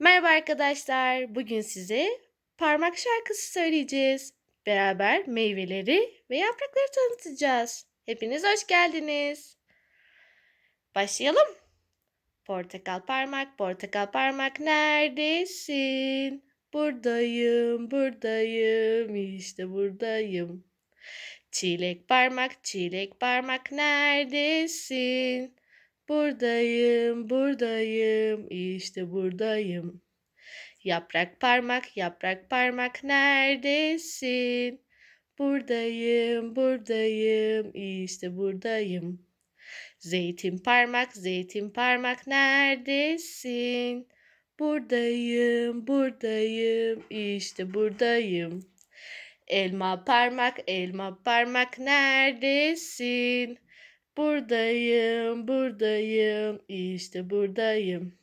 Merhaba arkadaşlar. Bugün size parmak şarkısı söyleyeceğiz. Beraber meyveleri ve yaprakları tanıtacağız. Hepiniz hoş geldiniz. Başlayalım. Portakal parmak, portakal parmak neredesin? Buradayım, buradayım, işte buradayım. Çilek parmak, çilek parmak neredesin? Buradayım, buradayım, işte buradayım. Yaprak parmak, yaprak parmak neredesin? Buradayım, buradayım, işte buradayım. Zeytin parmak, zeytin parmak neredesin? Buradayım, buradayım, işte buradayım. Elma parmak, elma parmak neredesin? Buradayım, buradayım, işte buradayım.